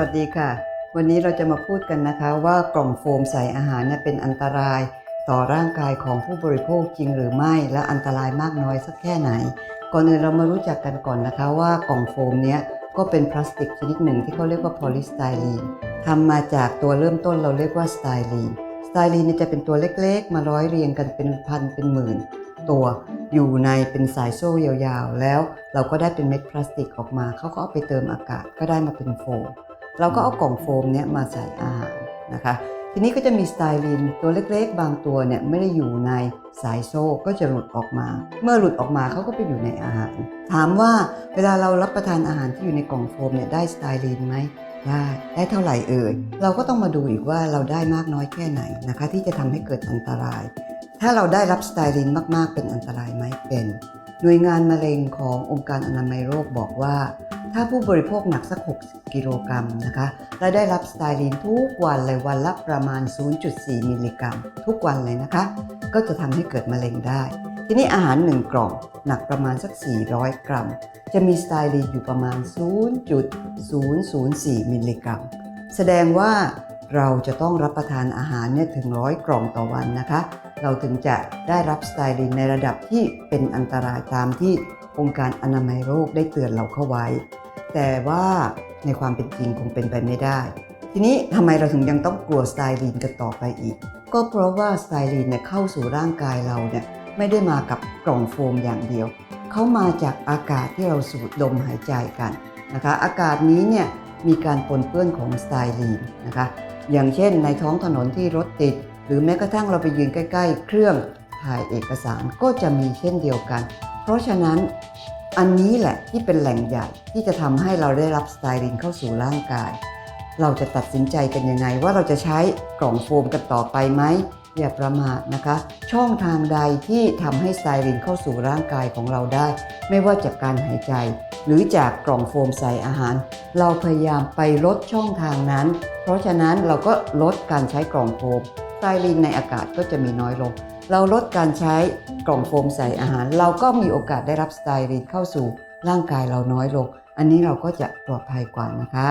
วัสดีค่ะ วันนี้เราจะมาพูดกันนะคะว่ากล่องโฟมใส่อาหารเนี่ยเป็นอันตราย ต่อร่างกายของผู้บริโภคจริงหรือไม่ และอันตรายมากน้อยสักแค่ไหน ก่อนอื่นเรามารู้จักกันก่อนนะคะว่ากล่องโฟมเนี้ยก็เป็นพลาสติกชนิดหนึ่งที่เขาเรียกว่าโพลีสไตรีนทำมาจากตัวเริ่มต้นเราเรียกว่าสไตรีนสไตรีนจะเป็นตัวเล็กๆ มาร้อยเรียงกันเป็นพันเป็นหมื่นตัวอยู่ในเป็นสายโซ่ยาวๆ แล้วเราก็ได้เป็นเม็ดพลาสติกออกมา เขาก็เอาไปเติมอากาศก็ได้มาเป็นโฟม เราก็เอากล่องโฟมเนี้ยมาใส่อาหารนะคะ ทีนี้ก็จะมีสไตรีนตัวเล็กๆ บางตัวเนี่ยไม่ได้อยู่ในสายโซ่ก็จะหลุดออกมา เมื่อหลุดออกมาเขาก็ไปอยู่ในอาหาร ถามว่าเวลาเรารับประทานอาหารที่อยู่ในกล่องโฟมเนี่ยได้สไตรีนไหมได้ได้เท่าไหร่เอ่ยเราก็ต้องมาดูอีกว่าเราได้มากน้อยแค่ไหนนะคะ ที่จะทำให้เกิดอันตราย ถ้าเราได้รับสไตรีนมากๆเป็นอันตรายไหมเป็น หน่วยงานมะเร็งขององค์การอนามัยโลกบอกว่า ถ้าผู้บริโภคหนักสัก 60 กิโลกรัมนะคะและได้รับสไตรีนทุกวันเลยวันละประมาณ 0.4 มิลลิกรัม ทุกวันเลยนะคะ ก็จะทำให้เกิดมะเร็งได้ ทีนี้อาหาร 1 กล่อง หนักประมาณสัก 400 กรัม จะมีสไตรีนอยู่ประมาณ 0.004 มิลลิกรัม แสดงว่าเราจะต้องรับประทานอาหารเนี่ยถึงร้อยกล่องต่อวันนะคะ เราถึงจะได้รับสไตรีนในระดับที่เป็นอันตรายตามที่องค์การอนามัยโลกได้เตือนเราเข้าไว้ แต่ว่าในความเป็นจริงคงเป็นไปไม่ได้ ทีนี้ทำไมเราถึงยังต้องกลัวสไตรีนกันต่อไปอีก ก็เพราะว่าสไตรีนเนี่ยเข้าสู่ร่างกายเราเนี่ยไม่ได้มากับกล่องโฟมอย่างเดียว เขามาจากอากาศที่เราสูดดมหายใจกันนะคะ อากาศนี้เนี่ยมีการปนเปื้อนของสไตรีนนะคะ อย่างเช่นในท้องถนนที่รถติด หรือแม้กระทั่งเราไปยืนใกล้ ๆ เครื่องถ่ายเอกสารก็จะมีเช่นเดียวกัน เพราะฉะนั้นอันนี้แหละที่เป็นแหล่งใหญ่ที่จะทำให้เราได้รับสไตรีนเข้าสู่ร่างกาย เราจะตัดสินใจกันยังไง ว่าเราจะใช้กล่องโฟมกันต่อไปไหมอย่าประมาทนะคะ ช่องทางใดที่ทำให้สไตรีนเข้าสู่ร่างกายของเราได้ ไม่ว่าจากการหายใจ หรือจากกล่องโฟมใส่อาหาร เราพยายามไปลดช่องทางนั้น เพราะฉะนั้นเราก็ลดการใช้กล่องโฟม ตรีนในอากาศก็จะมีน้อยลง เราลดการใช้กล่องโฟมใส่อาหาร เราก็มีโอกาสได้รับสไตรีนเข้าสู่ร่างกายเราน้อยลง อันนี้เราก็จะปลอดภัยกว่านะคะ